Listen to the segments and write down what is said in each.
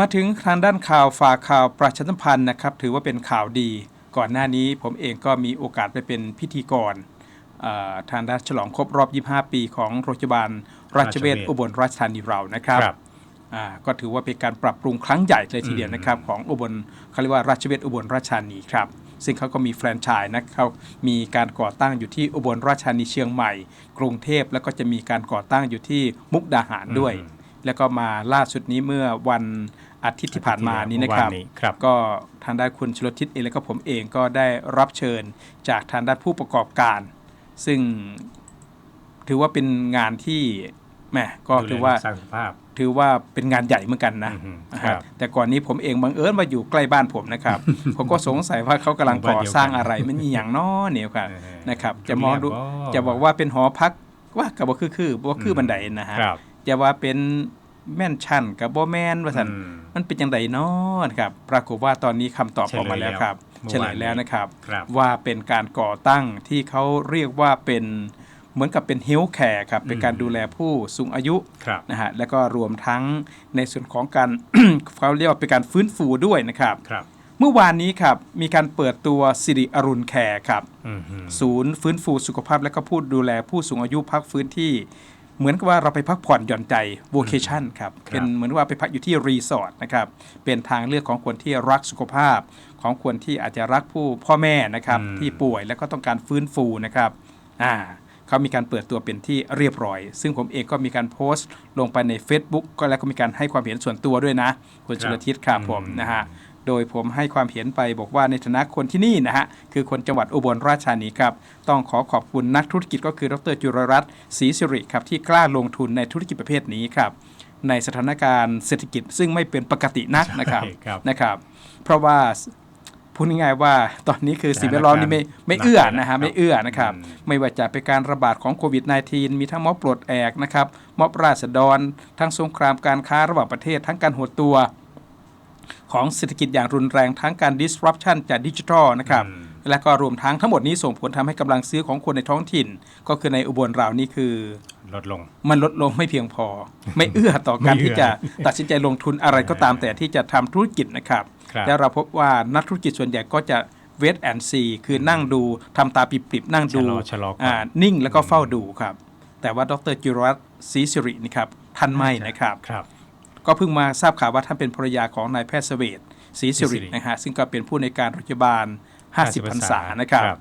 มาถึงทางด้านข่าวฝากข่าวประชาสัมพันธ์นะครับ ถือว่าเป็นข่าวดี ก่อนหน้านี้ผมเองก็มีโอกาสไปเป็นพิธีกรเอ่อทางด้านฉลองครบรอบ 25 ปีของโรงพยาบาลราชเวชราชเวชอุบลราชธานีเรานะครับครับอ่าก็ถือว่าเป็นการปรับปรุงครั้งใหญ่เลยทีเดียวนะครับ ของอุบลเขาเรียกว่าราชเวชอุบลราชธานีครับซึ่งเขาก็มีแฟรนไชส์นะเขามีการก่อตั้งอยู่ที่อุบลราชธานีเชียงใหม่ กรุงเทพแล้วก็จะมีการก่อตั้งอยู่ที่มุกดาหารด้วยอืมแล้วก็มาล่าสุดนี้เมื่อวัน อาทิตย์ที่ผ่านมานี้นะครับเมื่อวานนี้ครับก็ทางด้านคุณชลทิศเองแล้วก็ผมเองก็ได้รับเชิญจากทางด้านผู้ประกอบการ ซึ่งถือว่าเป็นงานที่แหมก็ดูแลถือว่าสร้างสุขภาพถือว่าเป็นงานใหญ่เหมือนกันนะอือฮึนะครัฮะบแต่ก่อนนี้ผมเองบังเอิญมาอยู่ใกล้บ้านผมนะครับ ผมก็สงสัยว่าเขากำลังก่อสร้างอะไรมันอหย่างน้อเนี่ยครับเออนะครับ จะมองดูโรงแรมบ่จะบอกว่าเป็นหอพักว่ากับว่าคือคือว่าคือบันไดนะฮะครับจะว่าเป็น แม่นชั่นกับบ่แม่นว่าสันอืมมันเป็นยังไงเนาะนะครับปรากฏว่าตอนนี้คำตอบออกมาแล้วครับเฉเฉลลยยแล้แล้ววนะครับครับ ว่าเป็นการก่อตั้งที่เขาเรียกว่าเป็นเหมือนกับเป็นเฮลท์แคร์ครับเป็นการดูแลผู้สูงอายุครับนะฮะแล้วก็รวมทั้งในส่วนของการเขาเรียกว่าเป็นการฟื้นฟูด้วยนะครับครับเมื่อวานนี้ครับมีการเปิดตัวสิริอรุณแคร์ครับอืมฮึศูนย์ฟื้นฟูสุขภาพและก็ผู้ดูแลผู้สูงอายุพักฟื้นที่ เหมือนกับว่าเราไปพักผ่อนหย่อนใจ vocation ครับเป็นเหมือนว่าไปพักอยู่ที่รีสอร์ทนะครับเป็นทางเลือกของคนที่รักสุขภาพ ของคนที่อาจจะรักผู้พ่อแม่นะครับอืมที่ป่วยแล้วก็ต้องการฟื้นฟูนะครับอ่าเขามีการเปิดตัวเป็นที่เรียบร้อย ซึ่งผมเองก็มีการโพสต์ลงไปใน Facebook ก็แล้วก็มีการให้ความเห็นส่วนตัวด้วยนะ คุณชลทิศครับผมนะฮะ โดยผมให้ความเห็นไปบอกว่าในฐานะคนที่นี่นะฮะ คือคนจังหวัดอุบลราชธานีครับ ต้องขอขอบคุณนักธุรกิจก็คือดรจุรรัตน์ศรีสิริครับ ที่กล้าลงทุนในธุรกิจประเภทนี้ครับ ในสถานการณ์เศรษฐกิจซึ่งไม่เป็นปกตินักนะครับใช่ครับนะครับ เพราะว่าพูดง่ายๆว่าตอนนี้คือสิ่งแวดล้อมนี่ไม่ไม่เอื้อนะฮะไม่เอื้อนะครับอืมไม่ว่าจะเป็นการระบาดของโควิด -19 มีทั้งม็อบปลดแอกนะครับม็อบราษฎร ทั้งสงครามการค้าระหว่างประเทศทั้งการหดตัว ของเศรษฐกิจอย่างรุนแรงทั้งการ disruption จากดิจิทัลนะครับอืมและก็รวมทั้งทั้งหมดนี้ส่งผลทำให้กำลังซื้อของคนในท้องถิ่น ก็คือในอุบลเรานี่คือ ลดลง มันลดลงไม่เพียงพอ ไม่เอื้อต่อการไม่เอื้อที่จะตัดสินใจลงทุนอะไรก็ตามแต่ที่จะทำธุรกิจนะครับครับแล้วเราพบว่านักธุรกิจส่วนใหญ่ก็จะเวทแอนซีคือนั่งดูทำตาปิบๆนั่งดูชะลอชะลอก่อนอ่านิ่งแล้วก็เฝ้าดูครับ แต่ว่าดรจิรวัตรศรีสิรินี่ครับท่านไม่นะครับครับ ก็เพิ่งมาทราบข่าวว่าท่านเป็นภรรยาของนายแพทย์เสวตศรีสิริศรีสิรินะฮะซึ่งก็เป็นผู้ในวยการโรงพยาบาล 50พรรษานะครับครับ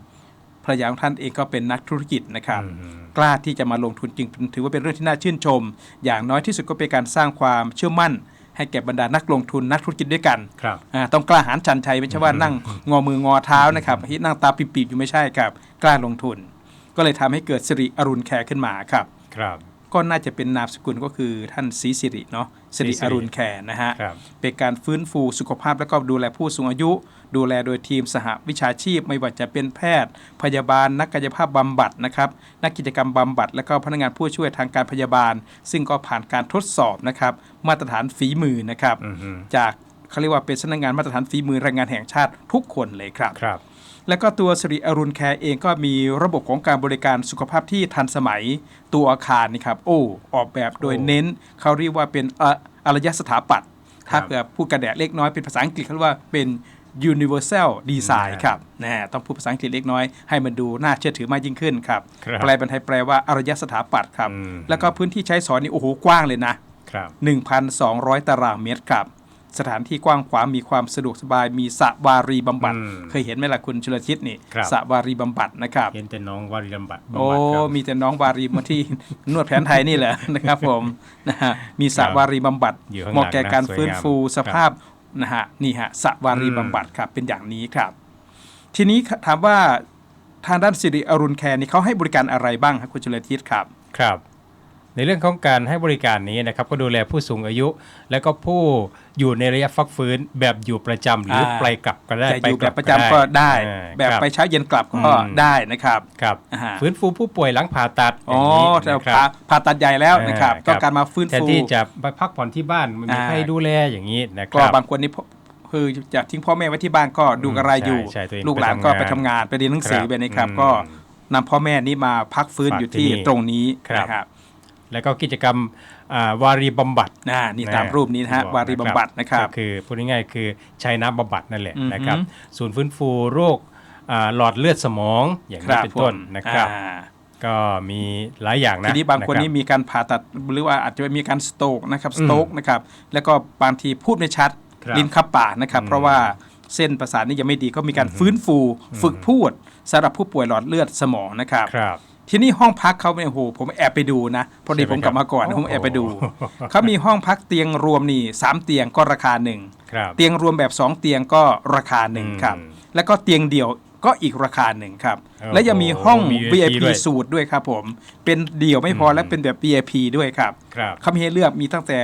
ภรรยาของท่านเองก็เป็นนักธุรกิจนะครับอืมกล้าที่จะมาลงทุนจริงถือว่าเป็นเรื่องที่น่าชื่นชม อย่างน้อยที่สุดก็เป็นการสร้างความเชื่อมั่น ให้แก่บรรดานักลงทุนนักธุรกิจด้วยกันครับอ่าต้องกล้าหาญชันชัยไม่ใช่ว่านั่งงอมืองอเท้านะครับที่นั่งตาปิบๆอยู่ไม่ใช่ครับกล้าลงทุน ก็เลยทำให้เกิดสิริอรุณแคร์ขึ้นมาครับครับ ก็น่าจะเป็นนามสกุลก็คือท่านศรีสิริเนาะ สิริศรีสิริอรุณแคร์นะฮะครับเป็นการฟื้นฟูสุขภาพและก็ดูแลผู้สูงอายุ ดูแลโดยทีมสหวิชาชีพ ไม่ว่าจะเป็นแพทย์ พยาบาล นักกายภาพบำบัดนะครับนักกิจกรรมบำบัด และก็พนักงานผู้ช่วยทางการพยาบาล ซึ่งก็ผ่านการทดสอบนะครับมาตรฐานฝีมือนะครับอืมฮึจากเขาเรียกว่าเป็นสำนักงานมาตรฐานฝีมือแรงงานแห่งชาติทุกคนเลยครับครับ แล้วก็ตัวสิริอรุณแคร์เองก็มีระบบของการบริการสุขภาพที่ทันสมัยตัวอาคารนี่ครับโอ้ออกแบบโดยโอ้เน้นเขาเรียกว่าเป็นอะอารยสถาปัตย์ถ้าครับเผื่อพูดกระแดะเล็กน้อยเป็นภาษาอังกฤษเขาเรียกว่าเป็น universal design นะครับนะต้องพูดภาษาอังกฤษเล็กน้อยให้มันดูน่าเชื่อถือมากยิ่งขึ้นครับครับแปลเป็นไทยแปลว่าอารยสถาปัตย์ครับอืมแล้วก็พื้นที่ใช้สอนนี่โอ้โหกว้างเลยนะครับ1,200 ตารางเมตรครับ สถานที่กว้างขวางมีความสะดวกสบายมีสระวารีบำบัด อืมเคยเห็นไหมล่ะคุณชลทิศนี่ครับ สระวารีบำบัดนะครับ เห็นแต่น้องวารีลำบัดโอ้บำบัดครับ มีแต่น้องวารีมาที่ นวดแผนไทยนี่แหละนะครับผมนะฮะมีสระครับวารีบำบัดอยู่ข้างหลังเหมาะแก่การนะสวยงามฟื้นฟูสภาพนะฮะนี่ฮะสระวารีอืม บำบัดครับเป็นอย่างนี้ครับ ทีนี้ถามว่าทางด้านสิริอรุณแคร์นี่เขาให้บริการอะไรบ้างครับคุณชลทิศครับ ครับ ในเรื่องของการให้บริการนี้นะครับก็ดูแลผู้สูงอายุ และก็ผู้อยู่ในระยะฟักฟื้นแบบอยู่ประจำหรืออาไปกลับก็ได้แต่อยู่กแบลับประจำก็ได้อ่าแบบครับไปเช้าเย็นกลับก็อืมได้นะครับครับอ่าฮะฟื้นฟูผู้ป่วยหลังผ่าตัดอ๋ออย่างนี้แต่นะคผ่ารับผ่าตัดใหญ่แล้วนะครับอ่าต้องครับการมาฟื้นแทนฟูที่จะไปพักผ่อนที่บ้านไม่มีอ่าใครดูแลอย่างนี้นะคก็รับบางคนนี่พ่อคือจะทิ้งพ่อแม่ไว้ที่บ้านก็ดูกระไรอยู่ใช่ใช่ตัวเองลูกหลานไปทำก็งานไปทำงานไปเรียนหนังสือครับไปนะครับอืมก็นำพ่อแม่นี้มาพักฟื้นฝากอยู่ที่ที่นี่ตรงนี้ครับนะครับ แล้วก็กิจกรรมอ่าวารีบำบัดอ่านี่ตามรูปนี้นะฮะที่บอกวารีบำบัดนะครับก็คือพูดง่ายๆคือใช้น้ำบำบัดนั่นแหละอือฮึนะครับศูนย์ฟื้นฟูโรคอ่าหลอดเลือดสมองอย่างคนี้รับเป็นผต้นมนะครับอ่าก็มีหลายอย่างนะ ทีนี้บางคนนะนี่รับมีการผ่าตัดหรือว่าอาจจะมีการสโตกนะครับอืสมโตกนะครับแล้วก็บางทีพูดไม่ชัดครับลิ้นคับปากนะครับอืมเพราะว่าเส้นประสาทนี่ยังไม่ดีก็มีการฟื้นฟู ฝึกพูดสำหรับผู้ป่วยหลอดเลือดสมองนะครับครับ ทีนี้ห้องพักเขาเนี่ยโอ้โหผมแอบไปดูนะพอดีใช่ไหมผมกลับมาก่อนครับผมแอบไปดูโอ้โหเขามีห้องพักเตียงรวมนี่สามเตียงก็ราคาหนึ่งครับเตียงรวมแบบ2เตียงก็ราคาหนึ่งอืมครับ แล้วก็เตียงเดี่ยวก็อีกราคาหนึ่งครับโอ้โหและยังมีห้องมี VIP VIP ด้วยสูตรด้วยครับผม เป็นเดี่ยวไม่พออืมและเป็นแบบ VIP ด้วยครับครับเขามีให้เลือกมีตั้งแต่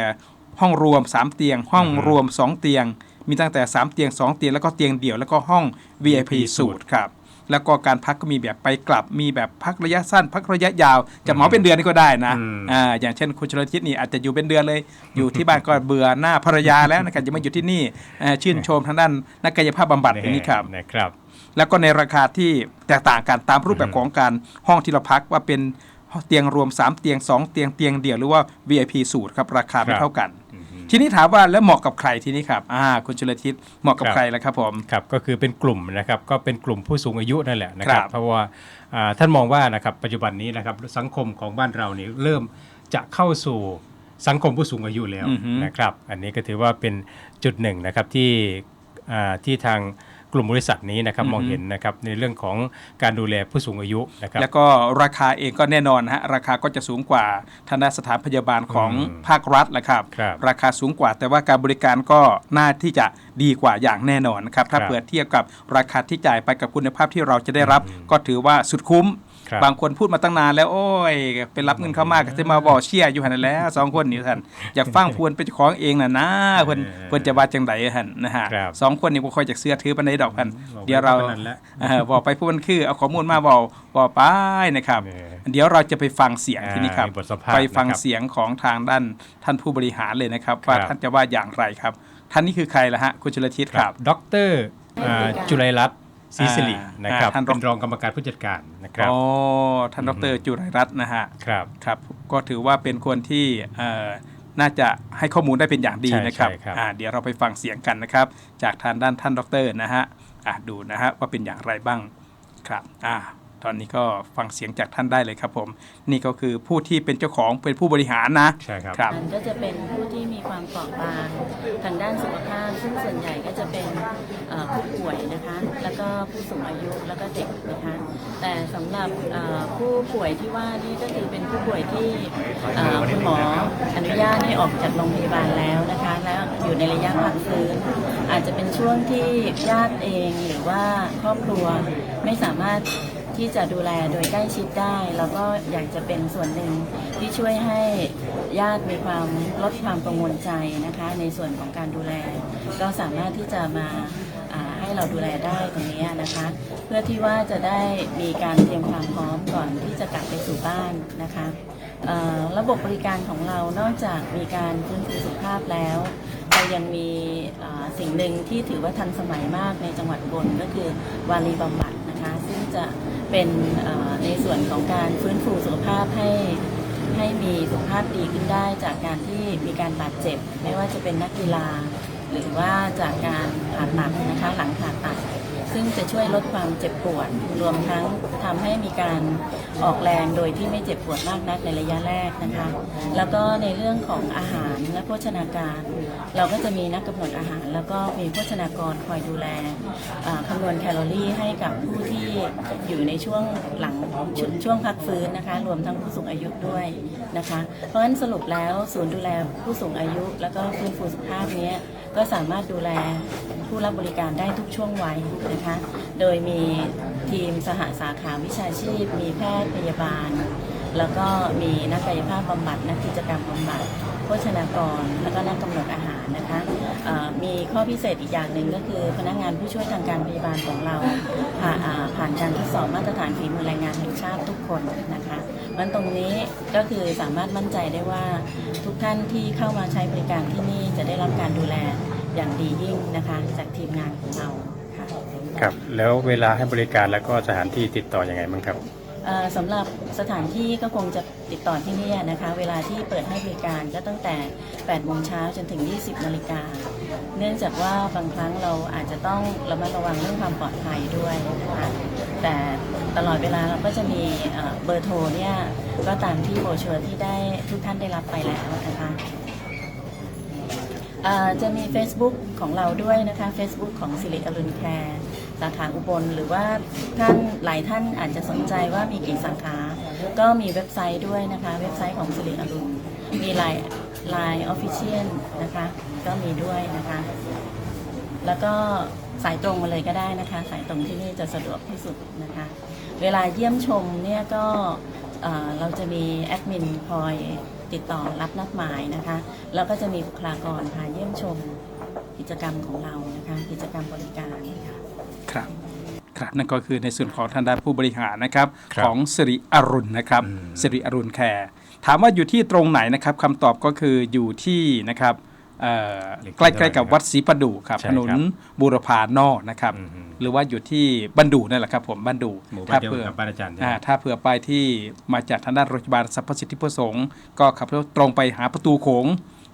ห้องรวม 3 เตียง ห้องอือฮึรวม 2 เตียง มีตั้งแต่ 3 เตียง 2 เตียงแล้วก็เตียงเดี่ยวแล้วก็ห้อง VIP สูตรครับ แล้วก็การพักก็มีแบบไปกลับ มีแบบพักระยะสั้น พักระยะยาว จะเหมาเป็นเดือนก็ได้นะอืมอ่าอย่างเช่นคุณชลทิศนี่อาจจะอยู่เป็นเดือนเลย อยู่ที่บ้านก็เบื่อหน้าภรรยาแล้วนะครับจะมาอยู่ที่นี่เอ่อชื่นชมทางด้านนักกายภาพบำบัดอย่างนี้ครับนะครับ แล้วก็ในราคาที่แตกต่างกันตามรูปแบบของการห้องที่เราพักว่าเป็นเตียงรวม 3 เตียง 2 เตียงเตียงเดี่ยวหรือว่า VIP สูตรครับราคาไม่ครับเท่ากันอือฮึ ทีนี้ถามว่าแล้วเหมาะกับใครทีนี้ครับอ่าคุณชลทิศเหมาะกับครับใครแล้วครับผมครับก็คือเป็นกลุ่มนะครับก็เป็นกลุ่มผู้สูงอายุนั่นแหละนะครัครับบเพราะว่าอ่าท่านมองว่านะครับปัจจุบันนี้นะครับสังคมของบ้านเรานี่เริ่มจะเข้าสู่สังคมผู้สูงอายุแล้วอือฮึนะครับ อันนี้ก็ถือว่าเป็นจุดหนึ่งนะครับที่อ่าที่ทาง กลุ่มบริษัทนี้นะครับมองเห็นนะครับในเรื่องของการดูแลผู้สูงอายุนะครับแล้วก็ราคาเองก็แน่นอนฮะราคาก็จะสูงกว่าทางด้านสถานพยาบาลของอืมภาครัฐแหละครับครับ ราคาสูงกว่าแต่ว่าการบริการก็น่าที่จะดีกว่าอย่างแน่นอนนะครับถ้าครับเปิดเทียบกับราคาที่จ่ายไปกับคุณภาพที่เราจะได้รับอืมก็ถือว่าสุดคุ้มครั บบางคนพูดมาตั้งนานแล้วโอ้ยไปรับเงินเขามากก็จะมาบอกเชียร์อยู่หันนแล้วสองคนนี้ท่านอยากฟังพวนเป็นเจ้าของเองน่ะนะเพิ่นเออเพิ่นจะว่าจังไดหันนะฮะครับสองคนนี้บ่ค่อยจากเสื้อถือปานใดดอกพันบอกเดี๋ยวเราไว้เท่านั้นแหละเออบอกไปผู้มันคือเอาข้อมูลมาบอกบอกไปนะครับเออเดี๋ยวเราจะไปฟังเสียงอ่าทีนี้ครับมีบทสัมภาษณ์ไปฟังนะครับเสียงของทางด้านท่านผู้บริหารเลยนะครับว่าครับท่านจะว่าอย่างไรครับ ท่านนี้คือใครล่ะฮะคุณชลทิศครับ ดรอ่าจุลัยรัตน์ ศรีสิริอ่านนะครับท่านรองเป็นรองกรรมการผู้จัดการนะครับอ๋อท่านดรจุไรรัตน์นะฮะครับครับก็ถือว่าเป็นคนที่เอ่อน่าจะให้ข้อมูลได้เป็นอย่างดีใช่นะครับใช่ครับอ่าเดี๋ยวเราไปฟังเสียงกันนะครับ จากทางด้านท่านดรนะฮะอะดูนะฮะว่าเป็นอย่างไรบ้างครับอ่า ตอนนี้ก็ฟังเสียงจากท่านได้เลยครับผม นี่ก็คือผู้ที่เป็นเจ้าของเป็นผู้บริหารนะใช่ครับ ครับก็จะเป็นผู้ที่มีความเปราะบางทางด้านสุขภาพ ซึ่งส่วนใหญ่ก็จะเป็นเอ่อผู้ป่วยนะคะ แล้วก็ผู้สูงอายุแล้วก็เด็กนะคะ แต่สำหรับเอ่อผู้ป่วยที่ว่านี่ก็คือเป็นผู้ป่วยที่เอ่อคุณหมออนุญาตให้ออกจากโรงพยาบาลแล้วนะคะ แล้วอยู่ในระยะพักฟื้น อาจจะเป็นช่วงที่ญาติเองหรือว่าครอบครัวไม่สามารถ ที่จะดูแลโดยใกล้ชิดได้ แล้วก็อยากจะเป็นส่วนหนึ่งที่ช่วยให้ญาติมีความลดความกังวลใจนะคะ ในส่วนของการดูแล ก็สามารถที่จะมาให้เราดูแลได้ตรงนี้นะคะ เพื่อที่ว่าจะได้มีการเตรียมความพร้อมก่อนที่จะกลับไปสู่บ้านนะคะระบบบริการของเรานอกจากมีการฟื้นฟูสุขภาพแล้วเรายังมีสิ่งหนึ่งที่ถือว่าทันสมัยมากในจังหวัดบลก็คือวารีบำบัดนะคะ ซึ่งจะ เป็นในส่วนของการฟื้นฟูสุขภาพให้ให้มีสุขภาพดีขึ้นได้จากการที่มีการบาดเจ็บ ไม่ว่าจะเป็นนักกีฬา หรือว่าจากการผ่าตัดนะคะหลังผ่าตัด ซึ่งจะช่วยลดความเจ็บปวด รวมทั้งทำให้มีการออกแรงโดยที่ไม่เจ็บปวดมากนักในระยะแรกนะคะ แล้วก็ในเรื่องของอาหารและโภชนาการ เราก็จะมีนักกำหนดอาหาร แล้วก็มีโภชนากรคอยดูแลอ่าคำนวณแคลอรี่ให้กับผู้ที่อยู่ในช่วงหลังชช่วงพักฟื้นนะคะ รวมทั้งผู้สูงอายุด้วยนะคะ เพราะฉะนั้นสรุปแล้วศูนย์ดูแลผู้สูงอายุ แล้วก็ฟื้นฟูสุขภาพนี้ ก็สามารถดูแลผู้รับบริการได้ทุกช่วงวัยนะคะ โดยมีทีมสหสาขาวิชาชีพ มีแพทย์พยาบาล แล้วก็มีนักกายภาพบำบัดนักกิจกรรมบำบัดโภชนากร แล้วก็นักกำหนดอาหารนะคะมีข้อพิเศษอีกอย่างหนึ่งก็คือพนักงานผู้ช่วยทางการพยาบาลของเราผ่าอ่าผ่านการทดสอบมาตรฐานฝีมือแรงงานแห่งชาติทุกคนนะคะมันตรงนี้ก็คือสามารถมั่นใจได้ว่าทุกท่านที่เข้ามาใช้บริการที่นี่จะได้รับการดูแลอย่างดียิ่งนะคะจากทีมงานของเราค่ะครับแล้วเวลาให้บริการแล้วก็สถานที่ติดต่ออยังไงบ้างครับ สำหรับสถานที่ก็คงจะติดต่อที่นี่นะคะ เวลาที่เปิดให้บริการก็ตั้งแต่ 8 โมงเช้าจนถึง 20 นาฬิกา เนื่องจากว่าบางครั้งเราอาจจะต้องระมัดระวังเรื่องความปลอดภัยด้วยนะคะแต่ตลอดเวลาเราก็จะมีเบอร์โทรเนี่ยก็ตามที่โบชัวร์ที่ได้ทุกท่านได้รับไปแล้วนะคะจะมี Facebook ของเราด้วยนะคะ Facebook ของสิริอรุณแคร์ สาขาอุบล หรือว่าท่านหลายท่านอาจจะสนใจว่ามีกี่สาขา ก็มีเว็บไซต์ด้วยนะคะ เว็บไซต์ของสิริอรุณมีไลน์ไลน์ออฟฟิเชียลนะคะ ก็มีด้วยนะคะ แล้วก็สายตรงมาเลยก็ได้นะคะ สายตรงที่นี่จะสะดวกที่สุดนะคะ เวลาเยี่ยมชมเนี่ยก็เราจะมีแอดมินคอยติดต่อรับนัดหมายนะคะ แล้วก็จะมีบุคลากรพาเยี่ยมชมกิจกรรมของเรานะคะ กิจกรรมบริการนะคะ ครับครับนั่นก็คือในส่วนของทางด้านผู้บริหารนะครับครับของสิริอรุณนะครับอืม สิริอรุณแคร์ถามว่าอยู่ที่ตรงไหนนะครับคำตอบก็คืออยู่ที่นะครับเอ่อใกล้ๆกับวัดศรีประดู่ครับใช่ถครับนนบูรพานอกนะครับ อืมอืมหรือว่าอยู่ที่บันดูนั่นแหละครับผมบันดูหมู่บ้าถ้านเดียวเผื่อกับบ้านอาจารย์ใช่ไหม อ่าถ้าเผื่อไปที่มาจากทางด้านโรงพยาบาลสรรพสิทธิประสงค์ ก็ขับรถตรงไปหาประตูโขง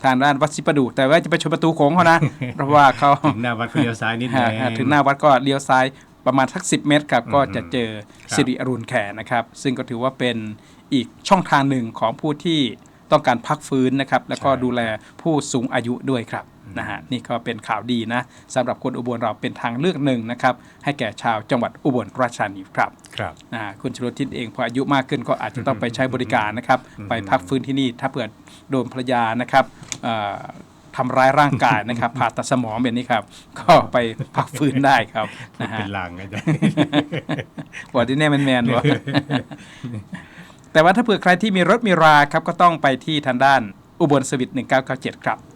ทางด้านวัดศรีประดู่แต่ว่าจะไปชนประตูโขงเขานะ เพราะว่าเขาถึงหน้าวัดก็เลี้ยวซ้ายนิดนึงฮะถึงหน้าวัดก็เลี้ยวซ้ายประมาณสัก 10 เมตรครับอืมก็จะเจอครับสิริอรุณแขนะครับ ซึ่งก็ถือว่าเป็นอีกช่องทางหนึ่งของผู้ที่ต้องการพักฟื้นนะครับ แล้วก็ดูแลผู้สูงอายุด้วยครับ นะฮะนี่ก็เป็นข่าวดีนะสำหรับคนอุบลเราเป็นทางเลือกหนึ่งนะครับให้แก่ชาวจังหวัดอุบลราชธานีครับครับอ่าคุณชลทิศเองพออายุมากขึ้นก็อาจจะต้องไปใช้บริการนะครับอืมไปพักฟื้นที่นี่ถ้าเผื่อโดนภรรยานะครับเอ่อทำร้ายร่างกายนะครับผ่าตัดสมองแบบนี้ครับ ก็ไปพักฟื้นได้ครับพูดนะฮะเป็นลางอาจารย์บอดที่แน่แมนๆวะแต่ว่าถ้าเผื่อใครที่มีรถมีราครับก็ต้องไปที่ทางด้านอุบลสวิต1997 ครับเพ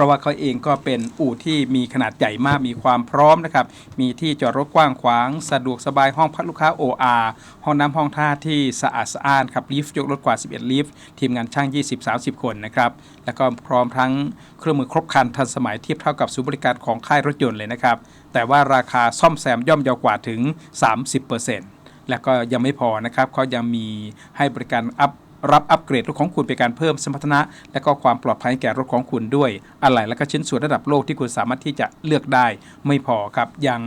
ราะว่าเขาเองก็เป็นอู่ที่มีขนาดใหญ่มากมีความพร้อมนะครับมีที่จอดรถกว้างขวาง สะดวกสบายห้องพักลูกค้า OR ห้องน้ำห้องท่าที่สะอาดสะอ้านครับลิฟต์ยกรถกว่า 11 ลิฟต์ทีมงานช่าง 20-30 คนนะครับแล้วก็พร้อมทั้งเครื่องมือครบครันทันสมัยเทียบเท่ากับศูนย์บริการของค่ายรถยนต์เลยนะครับแต่ว่าราคาซ่อมแซมย่อมเยาวกว่าถึง 30%และก็ยังไม่พอนะครับเขายังมีให้บริการอัพ รับอัปเกรดรถของคุณเป็นการเพิ่มสมรรถนะ และก็ความปลอดภัยแก่รถของคุณด้วยอะไหล่และก็ชิ้นส่วนระดับโลกที่คุณสามารถที่จะเลือกได้ ไม่พอครับยัง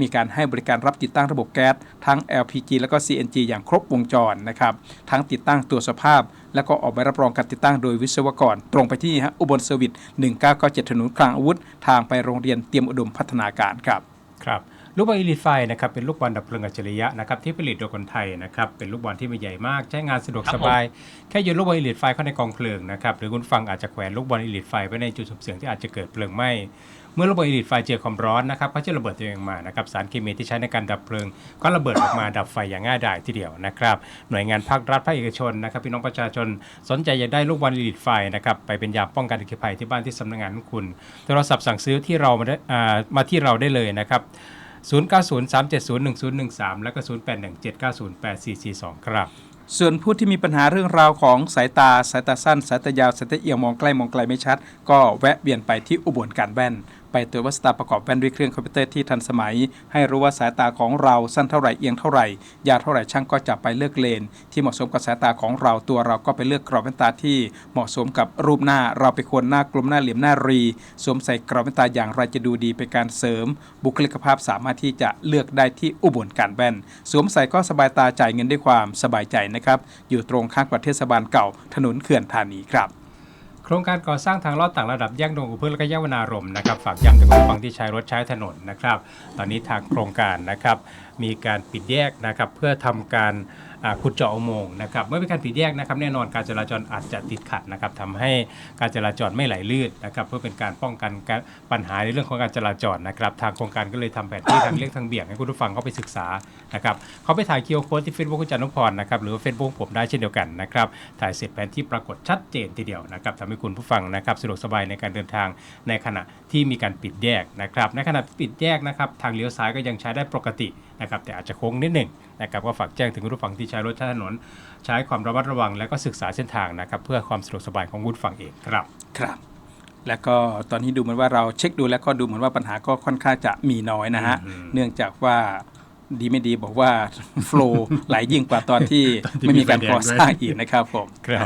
มีการให้บริการรับติดตั้งระบบแก๊สทั้ง LPG แล้วก็ CNG อย่างครบวงจรนะครับทั้งติดตั้งตัวสภาพ แล้วก็ออกใบรับรองการติดตั้งโดยวิศวกร ตรงไปที่ฮะอุบลเซอร์วิส1997ถนนคลังอาวุธ ทางไปโรงเรียนเตรียมอุดมพัฒนาการครับครับ ลูกบอลอีลิทไฟนะครับเป็นลูกบอลดับเพลิงอัจฉริยะนะครับที่ผลิตโดยคนไทยนะครับเป็นลูกบอลที่ไม่ใหญ่มากใช้งานสะดวกครับสบายแค่โยนลูกบอลอีลิทไฟเข้าในกองเพลิงนะครับหรือคุณฟังอาจจะแขวนลูกบอลอีลิทไฟไว้ในจุดสุ่มเสี่ยงที่อาจจะเกิดเพลิงไหม้เมื่อลูกบอลอีลิทไฟเจอความร้อนนะครับเขาจะระเบิดตัวเองมานะครับสารเคมีที่ใช้ในการดับเพลิง ก็ระเบิดออกมาดับไฟอย่างง่ายดายทีเดียวนะครับหน่วยงานภาครัฐภาคเอกชนนะครับพี่น้องประชาชนสนใจอยากได้ลูกบอลอีลิทไฟนะครับไปเป็นยามป้องกันอัคคีภัยที่บ้านที่สำนักงานของคุณโทรศัพท์สั่งซื้อที่เรามาได้อ่ามาที่เราได้เลยนะครับ 0903701013 แล้วก็ 0817908442 ครับ ส่วนผู้ที่มีปัญหาเรื่องราวของสายตา สายตาสั้น สายตายาว สายตาเอียงมองใกล้มองไกลไม่ชัด ก็แวะเวียนไปที่อุบลการแว่น ไปตรวจวัดสายตาประกอบแว่นด้วยเครื่องคอมพิวเตอร์ที่ทันสมัย ให้รู้ว่าสายตาของเราสั้นเท่าไหร่เอียงเท่าไหร่ยาวเท่าไหร่ช่างก็จะไปเลือกเลน ที่เหมาะสมกับสายตาของเราตัวเราก็ไปเลือกกรอบแว่นตาที่เหมาะสมกับรูปหน้าเราไปควรหน้ากลมหน้าเหลี่ยมหน้ารีสวมใส่กรอบแว่นตาอย่างไรจะดูดีเป็นการเสริม บุคลิกภาพสามารถที่จะเลือกได้ที่อุบลการแว่น สวมใส่ก็สบายตาจ่ายเงินด้วยความสบายใจนะครับอยู่ตรงข้างกับเทศบาลเก่าถนนเขื่อนธานีครับ ครงการก่อสร้างทางลอดต่างระดับแยกดงอุเพื่อและก็แยกวนารมณ์นะครับฝากย้ำถึงผู้ฟังที่ใช้รถใช้ถนนนะครับ ตอนนี้ทางโครงการนะครับมีการปิดแยกนะครับเพื่อทำการขุดเจาะอุโมงค์นะครับเมื่อมีการปิดแยกนะครับแน่นอนการจราจรอาจจะติดขัดนะครับทำให้การจราจรไม่ไหลลื่นนะครับเพื่อเป็นการป้องกันปัญหาในเรื่องของการจราจรนะครับทางโครงการก็เลยทำแผนที่ทางเลี่ยงทางเบี่ยงให้คุณผู้ฟังเข้าไปศึกษานะครับเขาไปถ่ายคิวโค้ดที่เฟซบุ๊กคุณจานุพรนะครับหรือว่าเฟซบุ๊กผมได้เช่นเดียวกันนะครับถ่ายเสร็จแผนที่ปรากฏชัดเจนทีเดียวนะครับทำให้คุณผู้ฟังนะครับสะดวกสบายในการเดินทางในขณะที่มีการปิดแยกนะครับในขณะปิดแยกนะครับทางเลี้ยวซ้ายก็ยังใช้ได้ปกติ นะครับแต่อาจจะโค้งนิดหนึ่งนะครับก็ฝากแจ้งถึงคุณผู้ฟังที่ใช้รถใช้ถนน ใช้ความระมัดระวังและก็ศึกษาเส้นทางนะครับเพื่อความสะดวกสบายของคุณผู้ฟังเองครับครับแล้วก็ตอนนี้ดูเหมือนว่าเราเช็คดูแล้วก็ดูเหมือนว่าปัญหาก็ค่อนข้างจะมีน้อยนะฮะอืมเนื่องจากว่าดีไม่ดีบอกว่าโฟล์ไหลยิ่งกว่าตอนที่ตอนที่ไม่มีการมีไฟแดงก่อด้วยสร้างอีกนะครับผมครับ